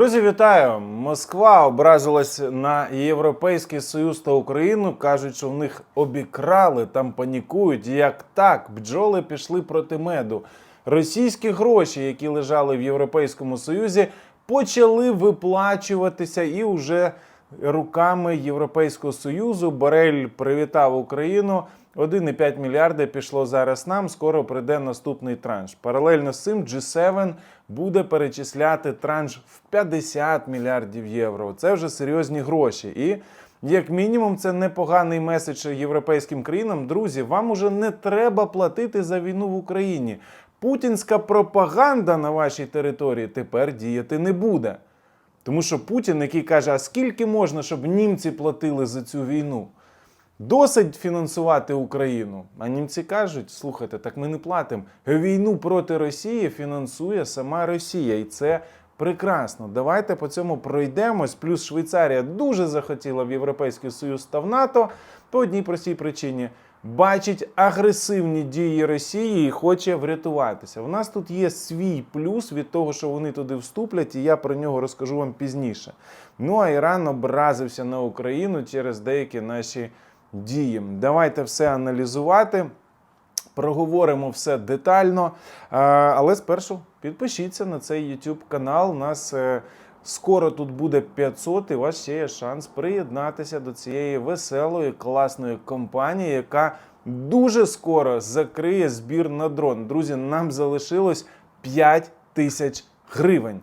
Друзі, вітаю! Москва образилась на Європейський Союз та Україну. кажуть, що в них обікрали, там панікують. Як так, бджоли пішли проти меду. Російські гроші, які лежали в Європейському Союзі, почали виплачуватися і вже руками Європейського Союзу. Борель привітав Україну. 1,5 мільярда пішло зараз нам. Скоро прийде наступний транш. Паралельно з цим G7 буде перечисляти транш в 50 мільярдів євро. Це вже серйозні гроші. І як мінімум, це непоганий меседж європейським країнам. Друзі, вам уже не треба платити за війну в Україні. Путінська пропаганда на вашій території тепер діяти не буде. Тому що Путін, який каже, а скільки можна, щоб німці платили за цю війну? Досить фінансувати Україну. А німці кажуть: слухайте, так ми не платимо. Війну проти Росії фінансує сама Росія, і це прекрасно. Давайте по цьому пройдемось. Плюс Швейцарія дуже захотіла в Європейський Союз та в НАТО по одній простій причині. Бачить агресивні дії Росії і хоче врятуватися. У нас тут є свій плюс від того, що вони туди вступлять, і я про нього розкажу вам пізніше. Ну а Іран образився на Україну через деякі наші дії. Давайте все аналізувати. Проговоримо все детально. Але спершу підпишіться на цей YouTube канал. У нас е, скоро тут буде 500, і у вас ще є шанс приєднатися до цієї веселої, класної компанії, яка дуже скоро закриє збір на дрон. Друзі, нам залишилось 5 тисяч гривень.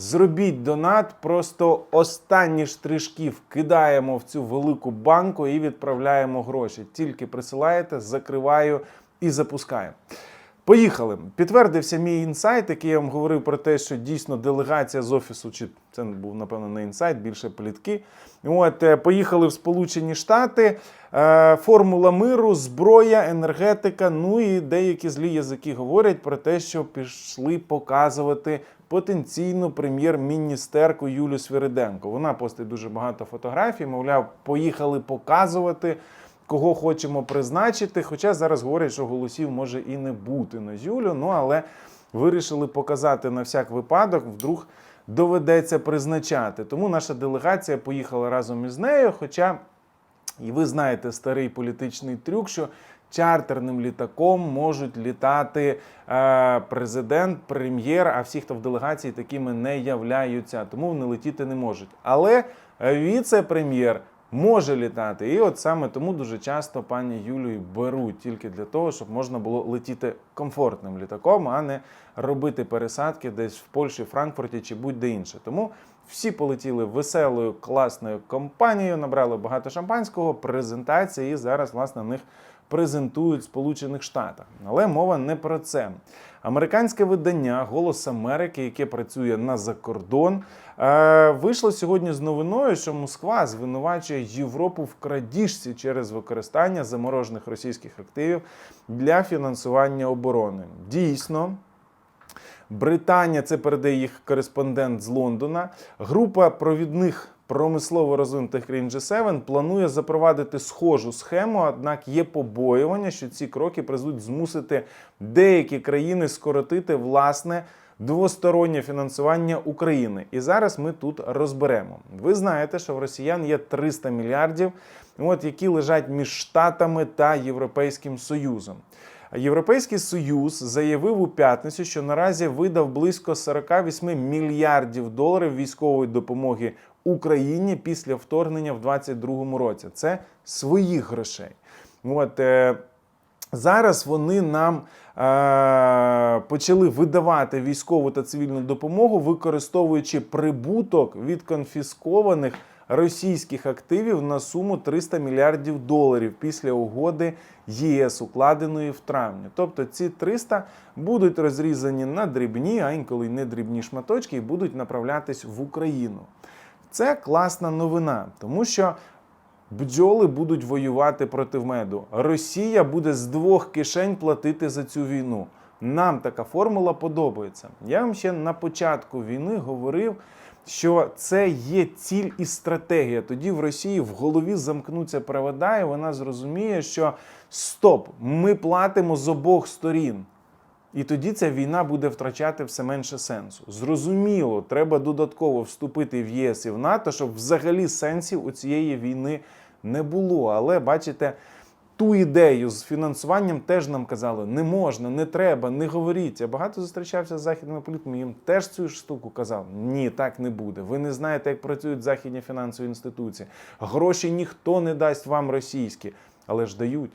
Зробіть донат, просто останні штришки вкидаємо в цю велику банку і відправляємо гроші. Тільки присилаєте, закриваю і запускаю. Поїхали. Підтвердився мій інсайт, який я вам говорив про те, що дійсно делегація з офісу, чи це був напевно не інсайт, більше плітки. От е, поїхали в Сполучені Штати. Е, Формула миру, зброя, енергетика. Ну і деякі злі язики говорять про те, що пішли показувати потенційну прем'єр-міністерку Юлю Свириденко. Вона постить дуже багато фотографій. Мовляв, поїхали показувати кого хочемо призначити. Хоча зараз говорять, що голосів може і не бути на Юлю. Ну але вирішили показати на всяк випадок, вдруг доведеться призначати. Тому наша делегація поїхала разом із нею. Хоча, і ви знаєте старий політичний трюк, що чартерним літаком можуть літати е, президент, прем'єр, а всі, хто в делегації, такими не являються, тому вони летіти не можуть. Але віце-прем'єр може літати. І от саме тому дуже часто пані Юлію беруть тільки для того, щоб можна було летіти комфортним літаком, а не робити пересадки десь в Польщі, Франкфурті чи будь-де інше. Тому всі полетіли веселою, класною компанією, набрали багато шампанського, презентації, і зараз, власне, в них презентують в Сполучених Штатах. Але мова не про це. Американське видання Голос Америки, яке працює на закордон, е, вийшло сьогодні з новиною, що Москва звинувачує Європу в крадіжці через використання заморожених російських активів для фінансування оборони. Дійсно. Британія, це передає їх кореспондент з Лондона. Група провідних промислово розвинутих країн G7 планує запровадити схожу схему, однак є побоювання, що ці кроки призведуть змусити деякі країни скоротити власне. Двостороннє фінансування України, і зараз ми тут розберемо. Ви знаєте, що в росіян є 300 мільярдів, от які лежать між Штатами та Європейським Союзом. Європейський союз заявив у п'ятницю, що наразі видав близько 48 мільярдів доларів військової допомоги Україні після вторгнення в 2022 році. Це своїх грошей. От е, зараз вони нам е, почали видавати військову та цивільну допомогу, використовуючи прибуток від конфіскованих російських активів на суму 300 мільярдів доларів після угоди ЄС, укладеної в травні. Тобто ці 300 будуть розрізані на дрібні, а інколи не дрібні шматочки, і будуть направлятись в Україну. Це класна новина, тому що бджоли будуть воювати проти меду. Росія буде з двох кишень платити за цю війну. Нам така формула подобається. Я вам ще на початку війни говорив, що це є ціль і стратегія. Тоді в Росії в голові замкнуться провода, і вона зрозуміє, що стоп, ми платимо з обох сторін. І тоді ця війна буде втрачати все менше сенсу. Зрозуміло, треба додатково вступити в ЄС і в НАТО, щоб взагалі сенсів у цієї війни не було. Але бачите, ту ідею з фінансуванням теж нам казали, не можна, не треба, не говоріть. Я багато зустрічався з західними політиками, їм теж цю штуку казав. Ні, так не буде. Ви не знаєте, як працюють західні фінансові інституції. Гроші ніхто не дасть вам російські, але ж дають.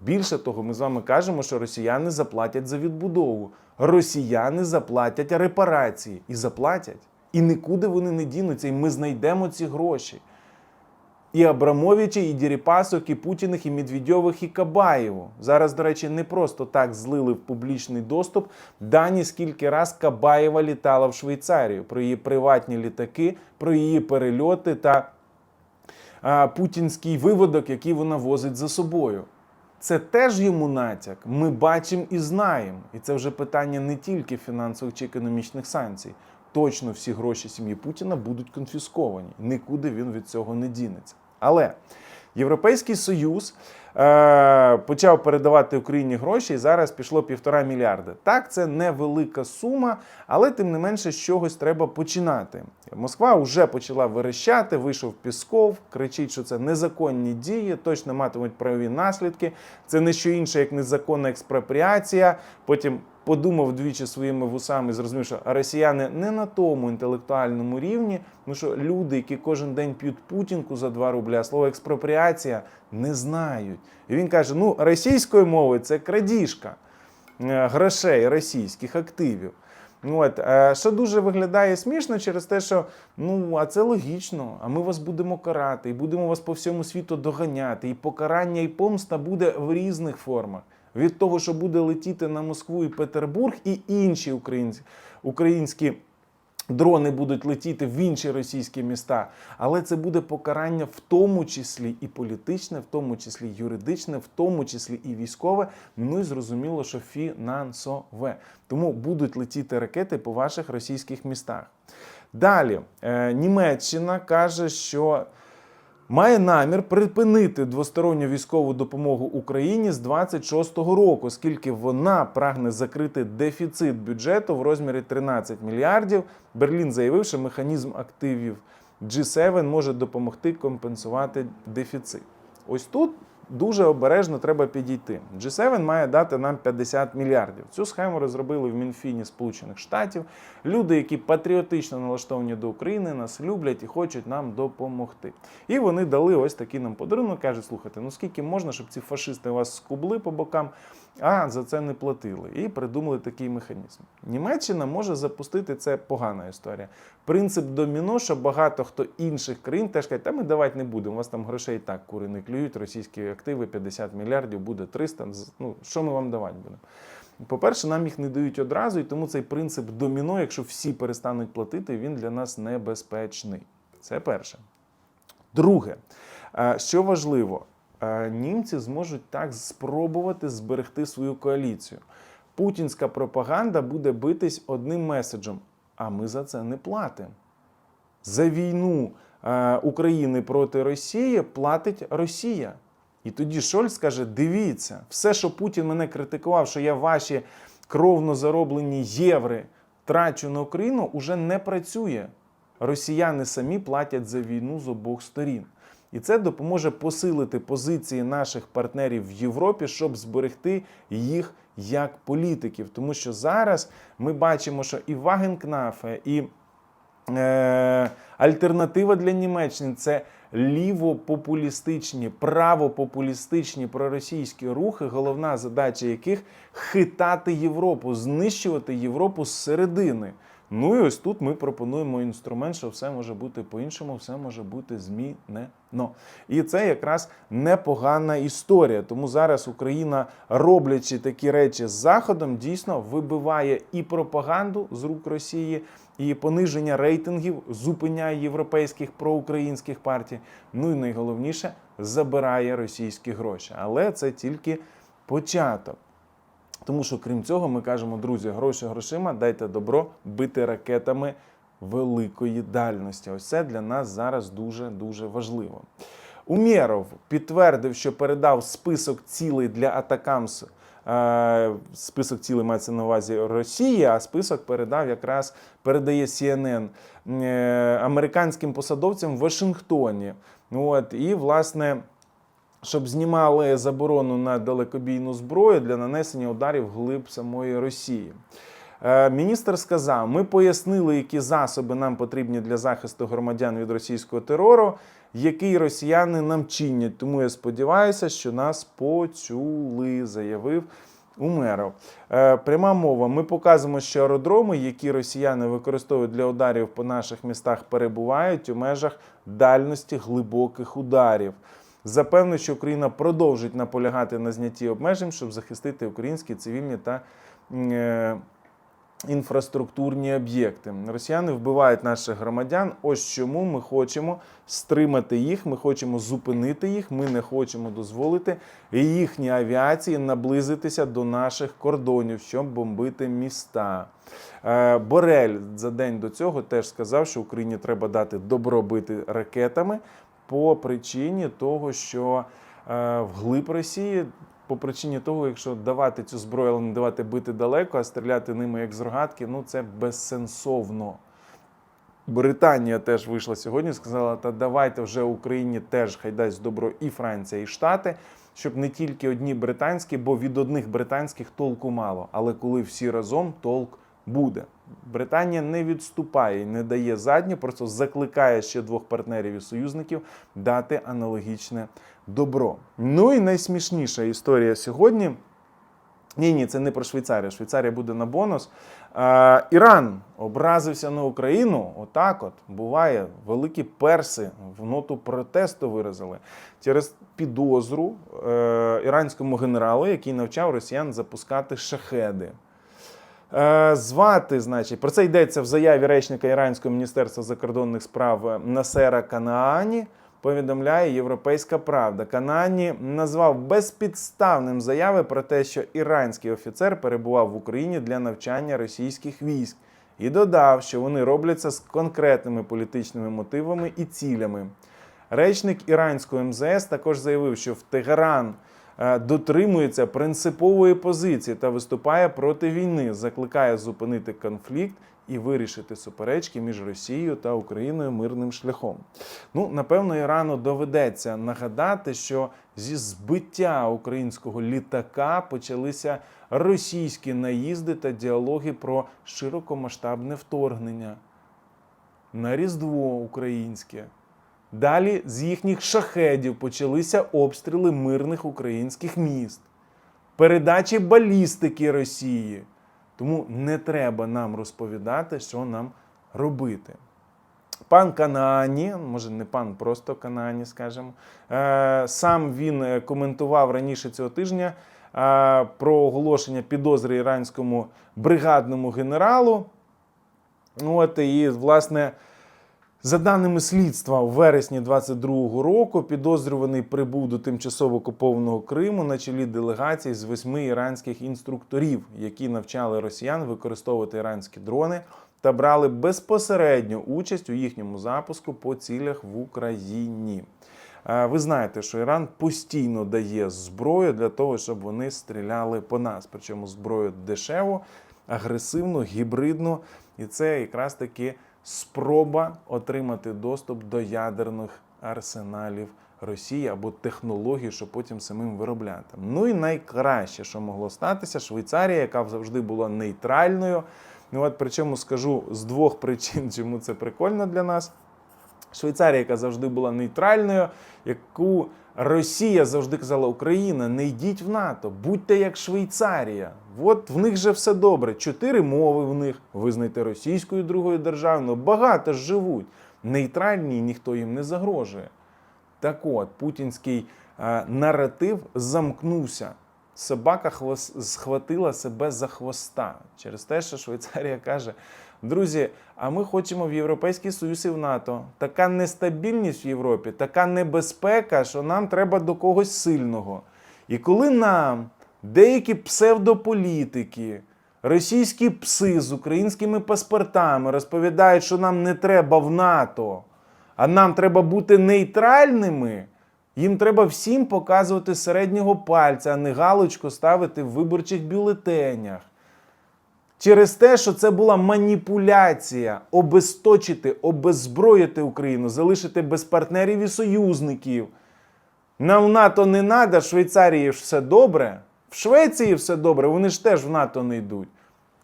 Більше того, ми з вами кажемо, що росіяни заплатять за відбудову. Росіяни заплатять репарації і заплатять. І нікуди вони не дінуться, і ми знайдемо ці гроші. І Абрамовича, і Діріпасок, і Путіних, і Медведьових, і Кабаєву. Зараз, до речі, не просто так злили в публічний доступ дані, скільки раз Кабаєва літала в Швейцарію, про її приватні літаки, про її перельоти та а, путінський виводок, який вона возить за собою. Це теж йому натяк. Ми бачимо і знаємо. І це вже питання не тільки фінансових чи економічних санкцій. Точно всі гроші сім'ї Путіна будуть конфісковані. Нікуди він від цього не дінеться. Але Європейський Союз е, почав передавати Україні гроші, і зараз пішло півтора мільярда. Так, це невелика сума, але тим не менше з чогось треба починати. Москва вже почала верещати, вийшов Пісков, кричить, що це незаконні дії, точно матимуть правові наслідки. Це не що інше, як незаконна експропріація. Потім подумав двічі своїми вусами, зрозумів, що росіяни не на тому інтелектуальному рівні, ну що люди, які кожен день п'ють путінку за 2 рубля, слово експропріація не знають. І він каже: ну, російською мовою це крадіжка е, грошей російських активів. Ну, От, е, що дуже виглядає смішно через те, що ну а це логічно. А ми вас будемо карати, і будемо вас по всьому світу доганяти. І покарання, і помста буде в різних формах. Від того, що буде летіти на Москву і Петербург, і інші українці, українські дрони будуть летіти в інші російські міста. Але це буде покарання в тому числі і політичне, в тому числі юридичне, в тому числі і військове. Ну і зрозуміло, що фінансове. Тому будуть летіти ракети по ваших російських містах. Далі е, Німеччина каже, що має намір припинити двосторонню військову допомогу Україні з 26-го року, оскільки вона прагне закрити дефіцит бюджету в розмірі 13 мільярдів. Берлін заявив, що механізм активів G7 може допомогти компенсувати дефіцит. Ось тут дуже обережно треба підійти. G7 має дати нам 50 мільярдів. Цю схему розробили в Мінфіні Сполучених Штатів. Люди, які патріотично налаштовані до України, нас люблять і хочуть нам допомогти. І вони дали ось такий нам подарунок. кажуть: слухайте, ну скільки можна, щоб ці фашисти вас скубли по бокам, а за це не платили. І придумали такий механізм. Німеччина може запустити це погана історія. Принцип доміно, що багато хто інших країн теж кажуть, та ми давати не будемо. У вас там грошей так кури не клюють, російські активи 50 мільярдів, буде 300. Ну що ми вам давати будемо? По-перше, нам їх не дають одразу, і тому цей принцип доміно, якщо всі перестануть платити, він для нас небезпечний. Це перше. Друге, е, що важливо, е, німці зможуть так спробувати зберегти свою коаліцію. Путінська пропаганда буде битись одним меседжем, а ми за це не платимо. За війну е, України проти Росії платить Росія. І тоді Шольц каже: дивіться, все, що Путін мене критикував, що я ваші кровно зароблені євро трачу на Україну, уже не працює. Росіяни самі платять за війну з обох сторін. І це допоможе посилити позиції наших партнерів в Європі, щоб зберегти їх як політиків. Тому що зараз ми бачимо, що і Вагенкнафе, і е, альтернатива для Німеччини це лівопопулістичні, правопопулістичні проросійські рухи, головна задача яких хитати Європу, знищувати Європу зсередини. Ну і ось тут ми пропонуємо інструмент, що все може бути по-іншому, все може бути змінено. І це якраз непогана історія. Тому зараз Україна, роблячи такі речі з Заходом, дійсно вибиває і пропаганду з рук Росії, і пониження рейтингів зупиняє європейських проукраїнських партій. Ну і найголовніше забирає російські гроші. Але це тільки початок. Тому що, крім цього, ми кажемо, друзі, гроші грошима, дайте добро бити ракетами великої дальності. Ось це для нас зараз дуже дуже важливо. Умєров підтвердив, що передав список цілей для Атакамс Список цілий мається на увазі Росії, а список передав якраз передає CNN е, американським посадовцям в Вашингтоні. От, і, власне, щоб знімали заборону на далекобійну зброю для нанесення ударів глиб самої Росії. Е, Міністр сказав: ми пояснили, які засоби нам потрібні для захисту громадян від російського терору, який росіяни нам чинять. Тому я сподіваюся, що нас почули, заявив Умеров. Е, Пряма мова. Ми показуємо, що аеродроми, які росіяни використовують для ударів по наших містах, перебувають у межах дальності глибоких ударів. Запевнив, що Україна продовжить наполягати на знятті обмежень, щоб захистити українські цивільні та е, інфраструктурні об'єкти. Росіяни вбивають наших громадян. Ось чому ми хочемо стримати їх. Ми хочемо зупинити їх. Ми не хочемо дозволити їхній авіації наблизитися до наших кордонів, щоб бомбити міста. Е, Борель за день до цього теж сказав, що Україні треба дати добробити ракетами по причині того, що е, вглиб Росії по причині того, якщо давати цю зброю, але не давати бити далеко, а стріляти ними як з рогатки, ну це безсенсовно. Британія теж вийшла сьогодні, сказала, та давайте вже Україні теж хай дасть добро і Франція, і Штати, щоб не тільки одні британські, бо від одних британських толку мало. Але коли всі разом, толк буде. Британія не відступає, не дає задню, просто закликає ще двох партнерів і союзників дати аналогічне добро. Ну і найсмішніша історія сьогодні. Ні, ні, це не про Швейцарію. Швейцарія буде на бонус. А, Іран образився на Україну. Отак, от буває, великі перси в ноту протесту виразили через підозру е, іранському генералу, який навчав росіян запускати шахеди. Е, Звати, значить, про це йдеться в заяві речника Іранського міністерства закордонних справ Насера Канаані. Повідомляє Європейська Правда. Канані назвав безпідставним заяви про те, що іранський офіцер перебував в Україні для навчання російських військ, і додав, що вони робляться з конкретними політичними мотивами і цілями. Речник іранського МЗС також заявив, що в Тегеран е, дотримується принципової позиції та виступає проти війни, закликає зупинити конфлікт і вирішити суперечки між Росією та Україною мирним шляхом. Ну, напевно, Ірану доведеться нагадати, що зі збиття українського літака почалися російські наїзди та діалоги про широкомасштабне вторгнення на Різдво українське. Далі з їхніх шахедів почалися обстріли мирних українських міст, передачі балістики Росії. Тому не треба нам розповідати, що нам робити. Пан Канаані, може не пан, просто Канаані, скажімо, е, сам він е, коментував раніше цього тижня е, про оголошення підозри іранському бригадному генералу. От, і, власне, за даними слідства, у вересні 22-го року підозрюваний прибув до тимчасово окупованого Криму на чолі делегації з восьми іранських інструкторів, які навчали росіян використовувати іранські дрони та брали безпосередню участь у їхньому запуску по цілях в Україні. Е, Ви знаєте, що Іран постійно дає зброю для того, щоб вони стріляли по нас. Причому зброю дешеву, агресивну, гібридну. І це якраз таки спроба отримати доступ до ядерних арсеналів Росії або технологій, щоб потім самим виробляти. Ну і найкраще, що могло статися, Швейцарія, яка завжди була нейтральною. Ну от причому скажу з двох причин, чому це прикольно для нас. Швейцарія, яка завжди була нейтральною, яку Росія завжди казала: Україна, не йдіть в НАТО, будьте як Швейцарія. От в них же все добре. Чотири мови в них визнайте російською другою державною. Багато ж живуть. Нейтральні ніхто їм не загрожує. Так от, путінський е, наратив замкнувся. Собака хвос- схватила себе за хвоста через те, що Швейцарія каже: друзі, а ми хочемо в Європейський Союз і в НАТО. Така нестабільність в Європі, така небезпека, що нам треба до когось сильного. І коли нам деякі псевдополітики, російські пси з українськими паспортами розповідають, що нам не треба в НАТО, а нам треба бути нейтральними. Їм треба всім показувати середнього пальця, а не галочку ставити в виборчих бюлетенях. Через те, що це була маніпуляція обезточити, обеззброїти Україну, залишити без партнерів і союзників. Нам в НАТО не треба, в Швейцарії ж все добре. В Швеції все добре, вони ж теж в НАТО не йдуть.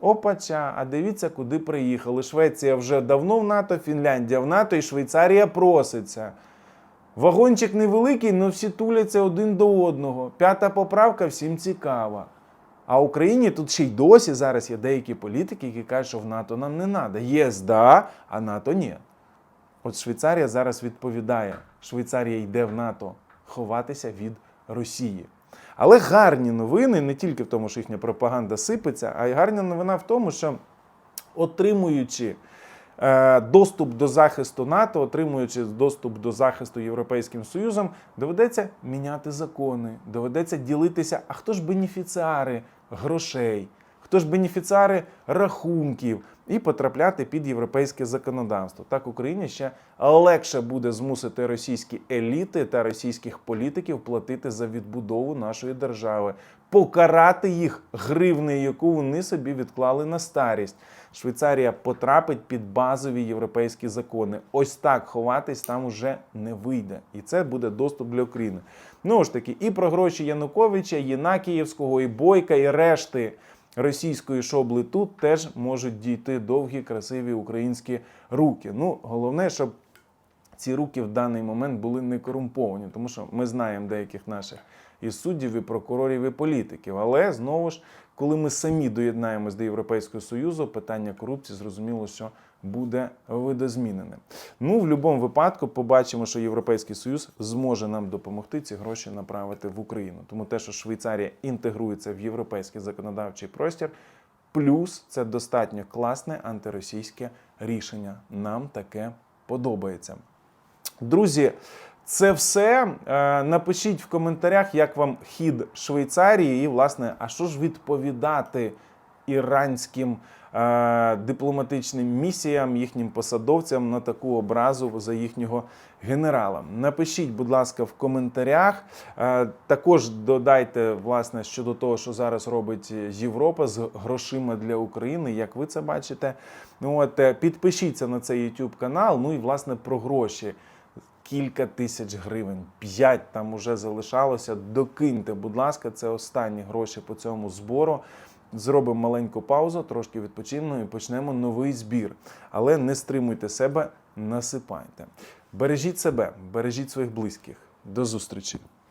Опача, а дивіться, куди приїхали. Швеція вже давно в НАТО, Фінляндія в НАТО і Швейцарія проситься. Вагончик невеликий, але всі туляться один до одного. П'ята поправка всім цікава. А Україні тут ще й досі зараз є деякі політики, які кажуть, що в НАТО нам не треба. ЄС да, а НАТО ні. От Швейцарія зараз відповідає: Швейцарія йде в НАТО ховатися від Росії. Але гарні новини не тільки в тому, що їхня пропаганда сипеться, а й гарна новина в тому, що отримуючи доступ до захисту НАТО, отримуючи доступ до захисту Європейським Союзом, доведеться міняти закони, доведеться ділитися. А хто ж бенефіціари грошей? Хто ж бенефіціари рахунків і потрапляти під європейське законодавство? Так Україні ще легше буде змусити російські еліти та російських політиків платити за відбудову нашої держави, покарати їх гривнею, яку вони собі відклали на старість. Швейцарія потрапить під базові європейські закони. Ось так ховатись там уже не вийде. І це буде доступ для України. Ну ж таки, і про гроші Януковича, Єнакіївського, і Бойка, і решти російської шобли тут теж можуть дійти довгі, красиві українські руки. Ну, головне, щоб ці руки в даний момент були не корумповані, тому що ми знаємо деяких наших і суддів, і прокурорів, і політиків. Але знову ж, коли ми самі доєднаємось до Європейського Союзу, питання корупції зрозуміло, що буде видозмінене. Ну, в будь-якому випадку побачимо, що Європейський Союз зможе нам допомогти ці гроші направити в Україну. Тому те, що Швейцарія інтегрується в європейський законодавчий простір, плюс це достатньо класне антиросійське рішення. Нам таке подобається. Друзі, це все. Е, Напишіть в коментарях, як вам хід Швейцарії, і, власне, а що ж відповідати іранським е, дипломатичним місіям, їхнім посадовцям на таку образу за їхнього генерала. Напишіть, будь ласка, в коментарях. Е, Також додайте, власне, щодо того, що зараз робить Європа з грошима для України, як ви це бачите. От, е, підпишіться на цей YouTube канал. Ну і власне про гроші кілька тисяч гривень. П'ять там уже залишалося. Докиньте, будь ласка, це останні гроші по цьому збору. Зробимо маленьку паузу, трошки відпочинемо і почнемо новий збір. Але не стримуйте себе, насипайте. Бережіть себе, бережіть своїх близьких. До зустрічі!